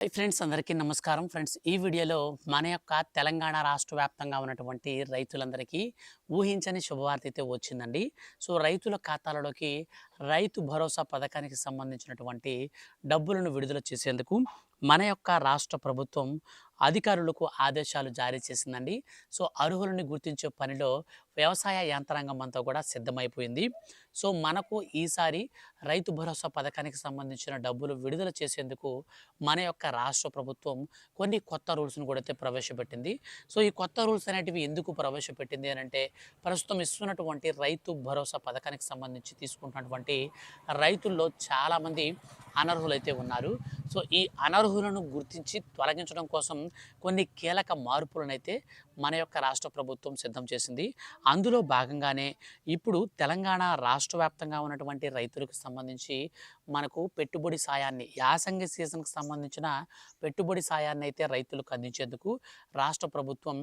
Friends అందరికీ నమస్కారం. Friends ఈ వీడియోలో మన యొక్క తెలంగాణ రాష్ట్ర వ్యాప్తంగా ఉన్నటువంటి రైతులందరికీ ఊహించని శుభవార్త అయితే వచ్చిందండి. సో రైతుల ఖాతాలలోకి రైతు భరోసా పథకానికి సంబంధించినటువంటి డబ్బులను విడుదల చేసేందుకు మన యొక్క రాష్ట్ర ప్రభుత్వం అధికారులకు ఆదేశాలు జారీ చేసిందండి. సో అర్హులను గుర్తించే పనిలో వ్యవసాయ యంత్రాంగం అంతా కూడా సిద్ధమైపోయింది. సో మనకు ఈసారి రైతు భరోసా పథకానికి సంబంధించిన డబ్బులు విడుదల చేసేందుకు మన యొక్క రాష్ట్ర ప్రభుత్వం కొన్ని కొత్త రూల్స్ను కూడా అయితే ప్రవేశపెట్టింది. సో ఈ కొత్త రూల్స్ అనేటివి ఎందుకు ప్రవేశపెట్టింది అని అంటే ప్రస్తుతం ఇస్తున్నటువంటి రైతు భరోసా పథకానికి సంబంధించి తీసుకుంటున్నటువంటి రైతుల్లో చాలామంది అనర్హులైతే ఉన్నారు. సో ఈ అనర్హులను గుర్తించి తొలగించడం కోసం కొన్ని కీలక మార్పులను అయితే మన యొక్క రాష్ట్ర ప్రభుత్వం సిద్ధం చేసింది. అందులో భాగంగానే ఇప్పుడు తెలంగాణ రాష్ట్ర వ్యాప్తంగా ఉన్నటువంటి రైతులకు సంబంధించి మనకు పెట్టుబడి సాయాన్ని యాసంగి సీజన్కి సంబంధించిన పెట్టుబడి సాయాన్ని అయితే రైతులకు అందించేందుకు రాష్ట్ర ప్రభుత్వం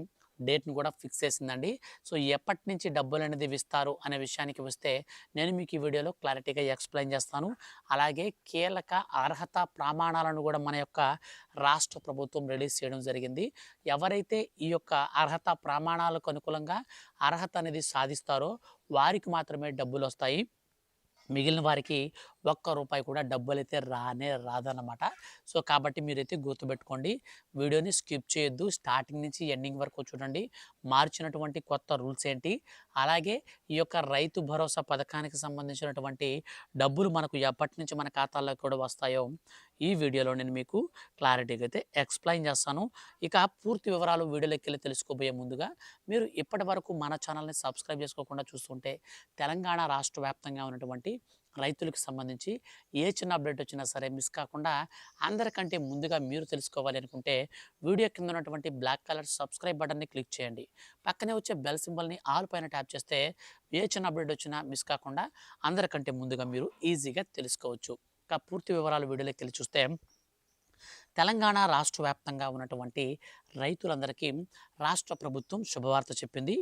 డేట్ను కూడా ఫిక్స్ చేసిందండి. సో ఎప్పటి నుంచి డబ్బులు అనేది ఇస్తారు అనే విషయానికి వస్తే నేను మీకు ఈ వీడియోలో క్లారిటీగా ఎక్స్ప్లెయిన్ చేస్తాను. అలాగే కీలక అర్హత ప్రమాణాలను కూడా మన యొక్క రాష్ట్ర ప్రభుత్వం రిలీజ్ చేయడం జరిగింది. ఎవరైతే ఈ యొక్క అర్హత ప్రమాణాలకు అనుకూలంగా అర్హత అనేది సాధిస్తారో వారికి మాత్రమే డబ్బులు వస్తాయి మిగిలిన వారికి ఒక్క రూపాయి కూడా డబ్బులు అయితే రానే రాదన్నమాట. సో కాబట్టి మీరైతే గుర్తుపెట్టుకోండి. వీడియోని స్కిప్ చేయొద్దు. స్టార్టింగ్ నుంచి ఎండింగ్ వరకు చూడండి. మార్చినటువంటి కొత్త రూల్స్ ఏంటి? అలాగే ఈ యొక్క రైతు భరోసా పథకానికి సంబంధించినటువంటి డబ్బులు మనకు ఎప్పటి నుంచి మన ఖాతాల్లో కూడా వస్తాయో ఈ వీడియోలో నేను మీకు క్లారిటీగా అయితే ఎక్స్ప్లెయిన్ చేస్తాను. ఇక పూర్తి వివరాలు వీడియోలోకి వెళ్ళి తెలుసుకోబోయే ముందుగా మీరు ఇప్పటి వరకు మన ఛానల్ని సబ్స్క్రైబ్ చేసుకోకుండా చూస్తుంటే తెలంగాణ రాష్ట్ర వ్యాప్తంగా ఉన్నటువంటి రైతులకు సంబంధించి ఏ చిన్న అప్డేట్ వచ్చినా సరే మిస్ కాకుండా అందరికంటే ముందుగా మీరు తెలుసుకోవాలి అనుకుంటే వీడియో కింద ఉన్నటువంటి బ్లాక్ కలర్ సబ్స్క్రైబ్ బటన్ని క్లిక్ చేయండి. పక్కనే వచ్చే బెల్ సింబల్ని ఆల్ పైన ట్యాప్ చేస్తే ఏ చిన్న అప్డేట్ వచ్చినా మిస్ కాకుండా అందరికంటే ముందుగా మీరు ఈజీగా తెలుసుకోవచ్చు. ఇంకా పూర్తి వివరాలు వీడియోలోకి వెళ్ళి చూస్తే తెలంగాణ రాష్ట్ర వ్యాప్తంగా ఉన్నటువంటి రైతులందరికీ రాష్ట్ర ప్రభుత్వం శుభవార్త చెప్పింది.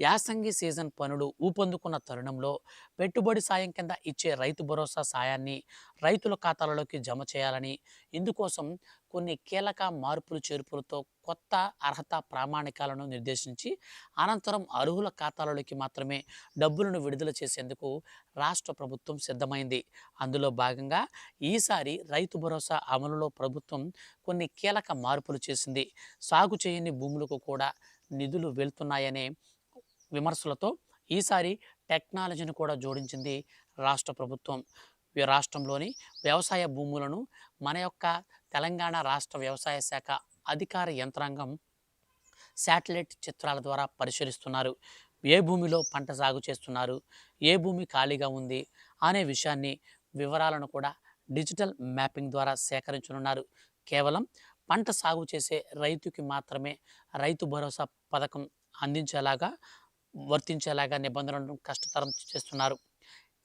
యాసంగి సీజన్ పనులు ఊపందుకున్న తరుణంలో పెట్టుబడి సాయం కింద ఇచ్చే రైతు భరోసా సాయాన్ని రైతుల ఖాతాలలోకి జమ చేయాలని ఇందుకోసం కొన్ని కీలక మార్పులు చేర్పులతో కొత్త అర్హత ప్రామాణికాలను నిర్దేశించి అనంతరం అర్హుల ఖాతాలలోకి మాత్రమే డబ్బులను విడుదల చేసేందుకు రాష్ట్ర ప్రభుత్వం సిద్ధమైంది. అందులో భాగంగా ఈసారి రైతు భరోసా అమలులో ప్రభుత్వం కొన్ని కీలక మార్పులు చేసింది. సాగు సాగు చేయని భూములకు కూడా నిధులు వెళ్తున్నాయనే విమర్శలతో ఈసారి టెక్నాలజీని కూడా జోడించింది రాష్ట్ర ప్రభుత్వం. రాష్ట్రంలోని వ్యవసాయ భూములను మన యొక్క తెలంగాణ రాష్ట్ర వ్యవసాయ శాఖ అధికార యంత్రాంగం శాటిలైట్ చిత్రాల ద్వారా పరిశీలిస్తున్నారు. ఏ భూమిలో పంట సాగు చేస్తున్నారు? ఏ భూమి ఖాళీగా ఉంది? అనే విషయాన్ని వివరాలను కూడా డిజిటల్ మ్యాపింగ్ ద్వారా సేకరించనున్నారు. కేవలం పంట సాగు చేసే రైతుకి మాత్రమే రైతు భరోసా పథకం అందించేలాగా వర్తించేలాగా నిబంధనలను కష్టతరం చేస్తున్నారు.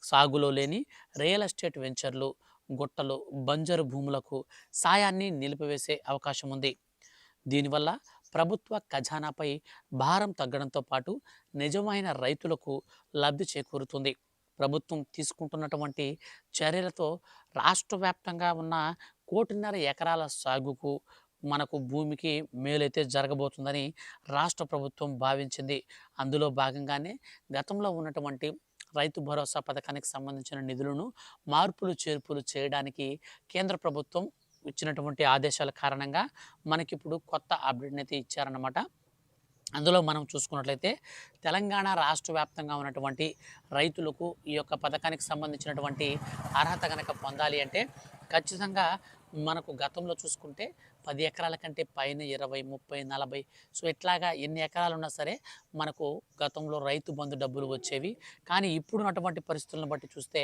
సాగులో లేని రియల్ ఎస్టేట్ వెంచర్లు గుట్టలు బంజరు భూములకు సాయాన్ని నిలిపివేసే అవకాశం ఉంది. దీనివల్ల ప్రభుత్వ ఖజానాపై భారం తగ్గడంతో పాటు నిజమైన రైతులకు లబ్ధి చేకూరుతుంది. ప్రభుత్వం తీసుకుంటున్నటువంటి చర్యలతో రాష్ట్ర వ్యాప్తంగా ఉన్న కోటిన్నర ఎకరాల సాగుకు మనకు భూమికి మేలైతే జరగబోతుందని రాష్ట్ర ప్రభుత్వం భావించింది. అందులో భాగంగానే గతంలో ఉన్నటువంటి రైతు భరోసా పథకానికి సంబంధించిన నిధులను మార్పులు చేర్పులు చేయడానికి కేంద్ర ప్రభుత్వం ఇచ్చినటువంటి ఆదేశాల కారణంగా మనకిప్పుడు కొత్త అప్డేట్ని అయితే ఇచ్చారన్నమాట. అందులో మనం చూసుకున్నట్లయితే తెలంగాణ రాష్ట్ర వ్యాప్తంగా ఉన్నటువంటి రైతులకు ఈ యొక్క పథకానికి సంబంధించినటువంటి అర్హత కనుక పొందాలి అంటే ఖచ్చితంగా మనకు గతంలో చూసుకుంటే పది ఎకరాల కంటే పైన ఇరవై ముప్పై నలభై. సో ఇట్లాగా ఎన్ని ఎకరాలు ఉన్నా సరే మనకు గతంలో రైతు బంధు డబ్బులు వచ్చేవి. కానీ ఇప్పుడున్నటువంటి పరిస్థితులను బట్టి చూస్తే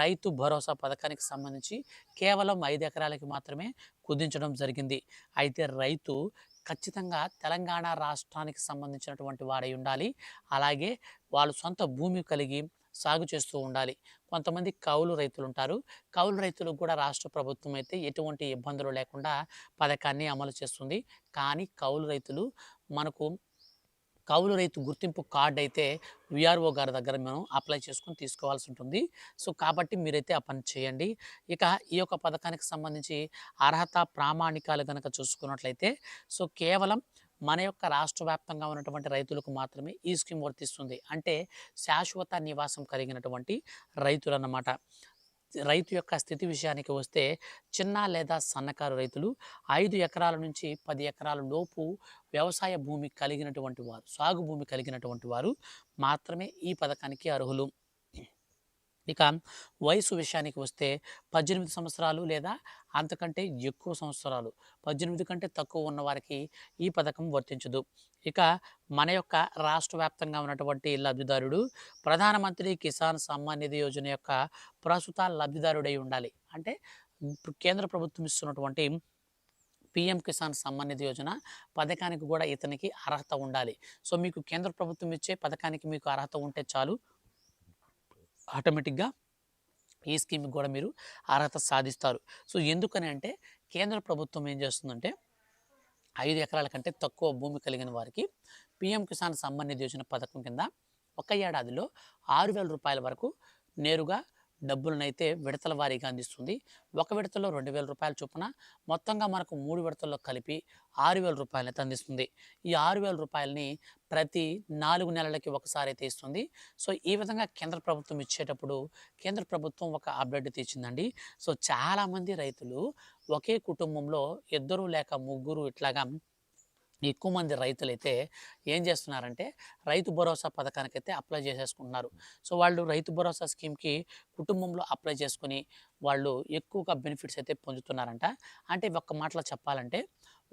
రైతు భరోసా పథకానికి సంబంధించి కేవలం ఐదు ఎకరాలకి మాత్రమే కుదించడం జరిగింది. అయితే రైతు ఖచ్చితంగా తెలంగాణ రాష్ట్రానికి సంబంధించినటువంటి వాడై ఉండాలి. అలాగే వాళ్ళు సొంత భూమి కలిగి సాగు చేస్తూ ఉండాలి. కొంతమంది కౌలు రైతులు ఉంటారు కౌలు రైతులకు కూడా రాష్ట్ర ప్రభుత్వం అయితే ఎటువంటి ఇబ్బందులు లేకుండా పథకాన్ని అమలు చేస్తుంది. కానీ కౌలు రైతులు మనకు కౌలు రైతు గుర్తింపు కార్డు అయితే విఆర్ఓ గారి దగ్గర మనం అప్లై చేసుకొని తీసుకోవాల్సి ఉంటుంది. సో కాబట్టి మీరైతే ఆ పని చేయండి. ఇక ఈ యొక్క పథకానికి సంబంధించి అర్హత ప్రామాణికాలు కనుక చూసుకున్నట్లయితే సో కేవలం మన యొక్క రాష్ట్ర వ్యాప్తంగా ఉన్నటువంటి రైతులకు మాత్రమే ఈ స్కీమ్ వర్తిస్తుంది. అంటే శాశ్వత నివాసం కలిగినటువంటి రైతులు అన్నమాట రైతు యొక్క స్థితి విషయానికి వస్తే చిన్న లేదా సన్నకారు రైతులు ఐదు ఎకరాల నుంచి పది ఎకరాల లోపు వ్యవసాయ భూమి కలిగినటువంటి వారు సాగు భూమి కలిగినటువంటి వారు మాత్రమే ఈ పథకానికి అర్హులు. ఇక వయసు విషయానికి వస్తే పద్దెనిమిది సంవత్సరాలు లేదా అంతకంటే ఎక్కువ సంవత్సరాలు. పద్దెనిమిది కంటే తక్కువ ఉన్న వారికి ఈ పథకం వర్తించదు. ఇక మన యొక్క రాష్ట్ర వ్యాప్తంగా ఉన్నటువంటి లబ్ధిదారుడు ప్రధానమంత్రి కిసాన్ సమ్మాన్ నిధి యోజన యొక్క ప్రస్తుత లబ్ధిదారుడై ఉండాలి. అంటే ఇప్పుడు కేంద్ర ప్రభుత్వం ఇస్తున్నటువంటి పిఎం కిసాన్ సమ్మాన్ నిధి యోజన పథకానికి కూడా ఇతనికి అర్హత ఉండాలి. సో మీకు కేంద్ర ప్రభుత్వం ఇచ్చే పథకానికి మీకు అర్హత ఉంటే చాలు ఆటోమేటిక్గా ఈ స్కీమ్కి కూడా మీరు అర్హత సాధిస్తారు. సో ఎందుకని అంటే కేంద్ర ప్రభుత్వం ఏం చేస్తుందంటే ఐదు ఎకరాల కంటే తక్కువ భూమి కలిగిన వారికి పిఎం కిసాన్ సమ్మాన్ నిధి యోజన పథకం కింద ఒక ఏడాదిలో ఆరు వేల రూపాయల వరకు నేరుగా డబ్బులనైతే విడతల వారీగా అందిస్తుంది. ఒక విడతలో రెండు వేల రూపాయల చొప్పున మొత్తంగా మనకు మూడు విడతల్లో కలిపి ఆరు వేల రూపాయలైతే అందిస్తుంది. ఈ ఆరు వేల రూపాయలని ప్రతి నాలుగు నెలలకి ఒకసారి అయితే ఇస్తుంది. సో ఈ విధంగా కేంద్ర ప్రభుత్వం ఇచ్చేటప్పుడు కేంద్ర ప్రభుత్వం ఒక అప్డేట్ తెచ్చిందండి. సో చాలామంది రైతులు ఒకే కుటుంబంలో ఇద్దరు లేక ముగ్గురు ఇట్లాగా ఎక్కువ మంది రైతులైతే ఏం చేస్తున్నారంటే రైతు భరోసా పథకానికైతే అప్లై చేసేసుకుంటున్నారు. సో వాళ్ళు రైతు భరోసా స్కీమ్కి కుటుంబంలో అప్లై చేసుకుని వాళ్ళు ఎక్కువగా బెనిఫిట్స్ అయితే పొందుతున్నారంట. అంటే ఒక్క మాటలో చెప్పాలంటే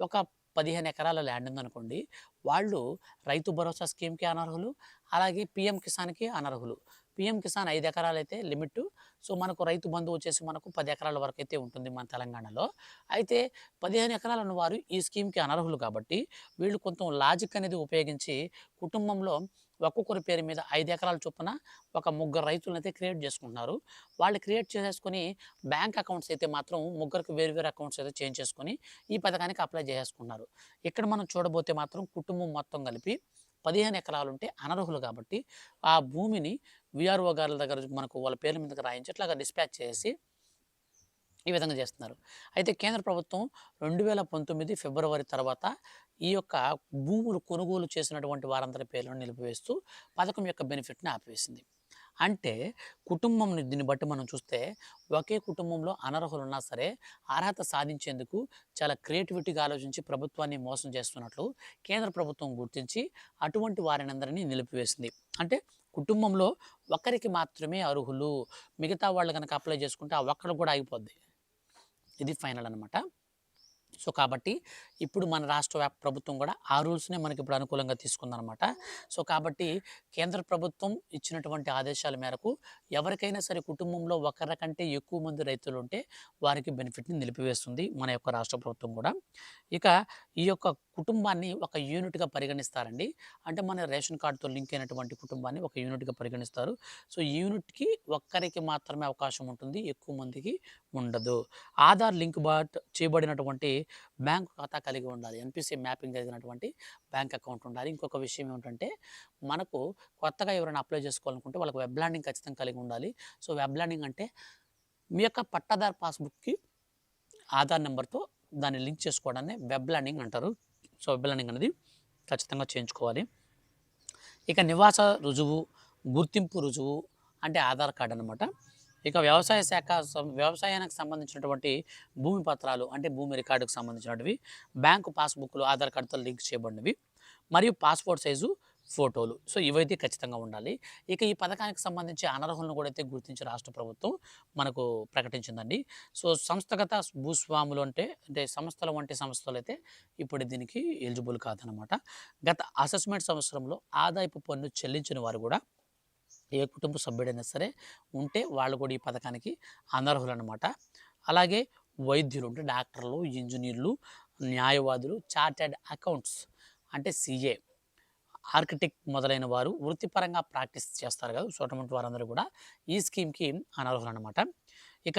ఒక పదిహేను ఎకరాల ల్యాండ్ ఉందనుకోండి వాళ్ళు రైతు భరోసా స్కీమ్కి అనర్హులు అలాగే పిఎం కిసాన్కి అనర్హులు. పిఎం కిసాన్ ఐదు ఎకరాలు అయితే లిమిట్. సో మనకు రైతు బంధు వచ్చేసి మనకు పది ఎకరాల వరకు అయితే ఉంటుంది మన తెలంగాణలో. అయితే పదిహేను ఎకరాలు ఉన్నవారు ఈ స్కీమ్కి అనర్హులు కాబట్టి వీళ్ళు కొంత లాజిక్ అనేది ఉపయోగించి కుటుంబంలో ఒక్కొక్కరి పేరు మీద ఐదు ఎకరాల చొప్పున ఒక ముగ్గురు రైతులను అయితే క్రియేట్ చేసుకుంటున్నారు. వాళ్ళు క్రియేట్ చేసేసుకొని బ్యాంక్ అకౌంట్స్ అయితే మాత్రం ముగ్గురికి వేరు వేరు అకౌంట్స్ అయితే చేంజ్ చేసుకొని ఈ పథకానికి అప్లై చేసేసుకున్నారు ఇక్కడ మనం చూడబోతే మాత్రం కుటుంబం మొత్తం కలిపి పదిహేను ఎకరాలు ఉంటే అనర్హులు కాబట్టి ఆ భూమిని విఆర్ఓ గారి దగ్గర మనకు వాళ్ళ పేర్ల మీదకి రాయించి అట్లాగా డిస్పాచ్ చేసి ఈ విధంగా చేస్తున్నారు. అయితే కేంద్ర ప్రభుత్వం రెండు వేల పంతొమ్మిది ఫిబ్రవరి తర్వాత ఈ యొక్క భూములు కొనుగోలు చేసినటువంటి వారందరి పేర్లను నిలిపివేస్తూ పథకం యొక్క బెనిఫిట్ని ఆపివేసింది. అంటే కుటుంబం దీన్ని బట్టి మనం చూస్తే ఒకే కుటుంబంలో అనర్హులు ఉన్నా సరే అర్హత సాధించేందుకు చాలా క్రియేటివిటీగా ఆలోచించి ప్రభుత్వాన్ని మోసం చేస్తున్నట్లు కేంద్ర ప్రభుత్వం గుర్తించి అటువంటి వారిని అందరినీ నిలిపివేసింది. అంటే కుటుంబంలో ఒకరికి మాత్రమే అర్హులు మిగతా వాళ్ళు కనుక అప్లై చేసుకుంటే ఆ ఒక్కరు కూడా ఆగిపోద్ది. ఇది ఫైనల్ అనమాట సో కాబట్టి ఇప్పుడు మన రాష్ట్ర వ్యాప్ ప్రభుత్వం కూడా ఆ రూల్స్నే మనకి ఇప్పుడు అనుకూలంగా తీసుకుందనమాట సో కాబట్టి కేంద్ర ప్రభుత్వం ఇచ్చినటువంటి ఆదేశాల మేరకు ఎవరికైనా సరే కుటుంబంలో ఒకరి కంటే ఎక్కువ మంది రైతులు ఉంటే వారికి బెనిఫిట్ని నిలిపివేస్తుంది మన యొక్క రాష్ట్ర ప్రభుత్వం కూడా. ఇక ఈ యొక్క కుటుంబాన్ని ఒక యూనిట్గా పరిగణిస్తారండి. అంటే మన రేషన్ కార్డుతో లింక్ అయినటువంటి కుటుంబాన్ని ఒక యూనిట్గా పరిగణిస్తారు. సో యూనిట్కి ఒక్కరికి మాత్రమే అవకాశం ఉంటుంది ఎక్కువ మందికి ఉండదు. ఆధార్ లింక్ బాట్ చేయబడినటువంటి బ్యాంకు ఖాతా కలిగి ఉండాలి. ఎన్పిసి మ్యాపింగ్ జరిగినటువంటి బ్యాంక్ అకౌంట్ ఉండాలి. ఇంకొక విషయం ఏమిటంటే మనకు కొత్తగా ఎవరైనా అప్లై చేసుకోవాలనుకుంటే వాళ్ళకి వెబ్ ల్యాండింగ్ ఖచ్చితంగా కలిగి ఉండాలి. సో వెబ్ ల్యాండింగ్ అంటే మీ యొక్క పట్టాదార్ పాస్బుక్కి ఆధార్ నెంబర్తో దాన్ని లింక్ చేసుకోవడాన్ని వెబ్ ల్యాండింగ్ అంటారు. సో వెబ్ ల్యాండింగ్ అనేది ఖచ్చితంగా చేయించుకోవాలి. ఇక నివాస రుజువు గుర్తింపు రుజువు అంటే ఆధార్ కార్డు అనమాట ఇక వ్యవసాయ శాఖ వ్యవసాయానికి సంబంధించినటువంటి భూమి పత్రాలు అంటే భూమి రికార్డుకు సంబంధించినవి బ్యాంకు పాస్బుక్లు ఆధార్ కార్డుతో లింక్ చేయబడినవి మరియు పాస్పోర్ట్ సైజు ఫోటోలు. సో ఇవైతే ఖచ్చితంగా ఉండాలి. ఇక ఈ పథకానికి సంబంధించి అనర్హులను కూడా అయితే గుర్తించి రాష్ట్ర ప్రభుత్వం మనకు ప్రకటించిందండి. సో సంస్థగత భూస్వాములు అంటే అంటే సంస్థల వంటి సంస్థలు అయితే ఇప్పుడు దీనికి ఎలిజిబుల్ కాదనమాట గత అసెస్మెంట్ సంవత్సరంలో ఆదాయపు పన్ను చెల్లించిన వారు కూడా ఏ కుటుంబ సభ్యుడైనా సరే ఉంటే వాళ్ళు కూడా ఈ పథకానికి అనర్హులు అనమాట అలాగే వైద్యులు అంటే డాక్టర్లు ఇంజనీర్లు న్యాయవాదులు చార్టెడ్ అకౌంట్స్ అంటే సిఏ ఆర్కిటెక్ట్ మొదలైన వారు వృత్తిపరంగా ప్రాక్టీస్ చేస్తారు కదా. సో అటువంటి వారందరూ కూడా ఈ స్కీమ్కి అనర్హులు అనమాట ఇక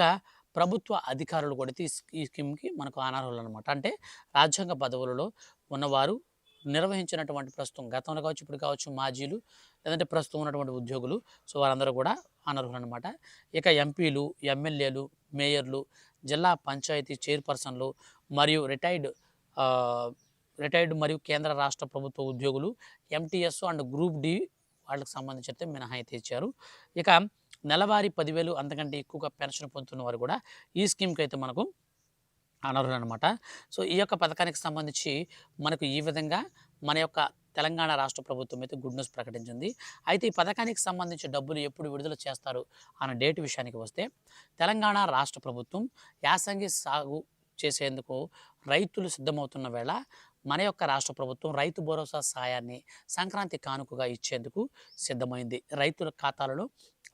ప్రభుత్వ అధికారులు కూడా ఈ ఈ స్కీమ్కి మనకు అనర్హులు అనమాట అంటే రాజ్యాంగ పదవులలో ఉన్నవారు నిర్వహించినటువంటి ప్రస్తుతం గతంలో కావచ్చు ఇప్పుడు కావచ్చు మాజీలు లేదంటే ప్రస్తుతం ఉన్నటువంటి ఉద్యోగులు. సో వారందరూ కూడా అనర్హులు అనమాట ఇక ఎంపీలు ఎమ్మెల్యేలు మేయర్లు జిల్లా పంచాయతీ చైర్పర్సన్లు మరియు రిటైర్డ్ రిటైర్డ్ మరియు కేంద్ర రాష్ట్ర ప్రభుత్వ ఉద్యోగులు ఎంటీఎస్ అండ్ గ్రూప్ డి వాళ్ళకి సంబంధించి అయితే మినహాయితీ ఇచ్చారు. ఇక నెలవారీ పదివేలు అంతకంటే ఎక్కువగా పెన్షన్ పొందుతున్న వారు కూడా ఈ స్కీమ్కి అయితే మనకు అనర్హులు అనమాట సో ఈ యొక్క పథకానికి సంబంధించి మనకు ఈ విధంగా మన యొక్క తెలంగాణ రాష్ట్ర ప్రభుత్వం అయితే గుడ్ న్యూస్ ప్రకటించింది. అయితే ఈ పథకానికి సంబంధించి డబ్బులు ఎప్పుడు విడుదల చేస్తారు అన్న డేట్ విషయానికి వస్తే తెలంగాణ రాష్ట్ర ప్రభుత్వం యాసంగి సాగు చేసేందుకు రైతులు సిద్ధమవుతున్న వేళ మన యొక్క రాష్ట్ర ప్రభుత్వం రైతు భరోసా సాయాన్ని సంక్రాంతి కానుకగా ఇచ్చేందుకు సిద్ధమైంది. రైతుల ఖాతాలలో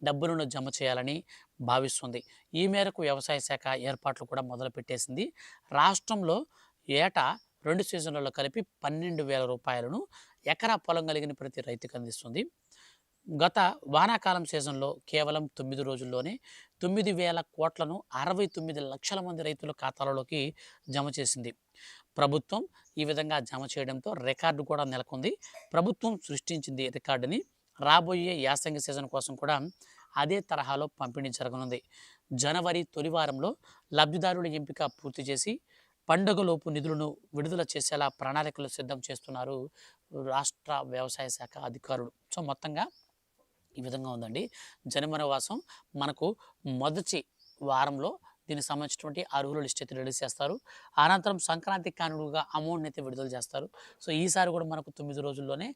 డబ్బులను జమ చేయాలని భావిస్తుంది. ఈ మేరకు వ్యవసాయ శాఖ ఏర్పాట్లు కూడా మొదలుపెట్టేసింది. రాష్ట్రంలో ఏటా రెండు సీజన్లలో కలిపి పన్నెండు వేల రూపాయలను ఎకరా పొలం కలిగిన ప్రతి రైతుకు అందిస్తుంది. గత వానాకాలం సీజన్లో కేవలం తొమ్మిది రోజుల్లోనే తొమ్మిది వేల కోట్లను అరవై తొమ్మిది లక్షల మంది రైతుల ఖాతాలలోకి జమ చేసింది. ప్రభుత్వం ఈ విధంగా జమ చేయడంతో రికార్డు కూడా నెలకొంది. ప్రభుత్వం సృష్టించింది రికార్డుని. రాబోయే యాసంగి సీజన్ కోసం కూడా అదే తరహాలో పంపిణీ జరగనుంది. జనవరి తొలి వారంలో లబ్ధిదారుల ఎంపిక పూర్తి చేసి పండుగలోపు నిధులను విడుదల చేసేలా ప్రణాళికలు సిద్ధం చేస్తున్నారు రాష్ట్ర వ్యవసాయ శాఖ అధికారులు. సో మొత్తంగా ఈ విధంగా ఉందండి. జనమనవాసం మనకు మొదటి వారంలో దీనికి సంబంధించినటువంటి అర్హుల లిస్ట్ అయితే రిలీజ్ చేస్తారు. అనంతరం సంక్రాంతి కానుడుగా అమౌంట్ని అయితే విడుదల చేస్తారు. సో ఈసారి కూడా మనకు తొమ్మిది రోజుల్లోనే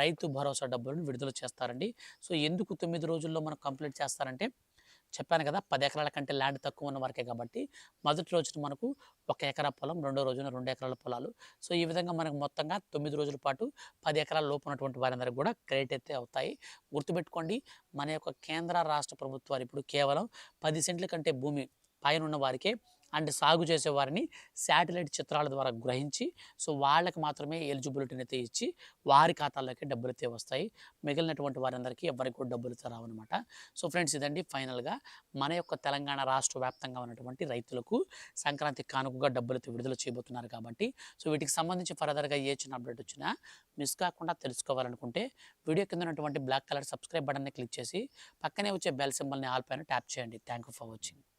రైతు భరోసా డబ్బులను విడుదల చేస్తారండి. సో ఎందుకు తొమ్మిది రోజుల్లో మనం కంప్లీట్ చేస్తారంటే చెప్పాను కదా పది ఎకరాల కంటే ల్యాండ్ తక్కువ ఉన్న వరకే కాబట్టి మొదటి రోజున మనకు ఒక ఎకరా పొలం రెండో రోజున రెండు ఎకరాల పొలాలు. సో ఈ విధంగా మనకు మొత్తంగా తొమ్మిది రోజుల పాటు పది ఎకరాల లోపు ఉన్నటువంటి వారందరికీ కూడా క్రెడిట్ అయితే అవుతాయి. గుర్తుపెట్టుకోండి మన యొక్క కేంద్ర రాష్ట్ర ప్రభుత్వాలు ఇప్పుడు కేవలం పది సెంట్ల కంటే భూమి పైన ఉన్న వారికే అండ్ సాగు చేసే వారిని శాటిలైట్ చిత్రాల ద్వారా గ్రహించి సో వాళ్ళకి మాత్రమే ఎలిజిబిలిటీని అయితే ఇచ్చి వారి ఖాతాల్లోకి డబ్బులు అయితే వస్తాయి. మిగిలినటువంటి వారందరికీ ఎవరికి కూడా డబ్బులు అయితే రావన్నమాట సో ఫ్రెండ్స్ ఇదండి ఫైనల్గా మన యొక్క తెలంగాణ రాష్ట్ర వ్యాప్తంగా ఉన్నటువంటి రైతులకు సంక్రాంతి కానుకగా డబ్బులు అయితే విడుదల చేయబోతున్నారు కాబట్టి సో వీటికి సంబంధించి ఫర్దర్గా ఏ చిన్న అప్డేట్ వచ్చినా మిస్ కాకుండా తెలుసుకోవాలనుకుంటే వీడియో కింద ఉన్నటువంటి బ్లాక్ కలర్ సబ్స్క్రైబ్ బటన్ని క్లిక్ చేసి పక్కనే వచ్చే బెల్ సింబల్ని ఆల్ పైన ట్యాప్ చేయండి. Thank you for watching.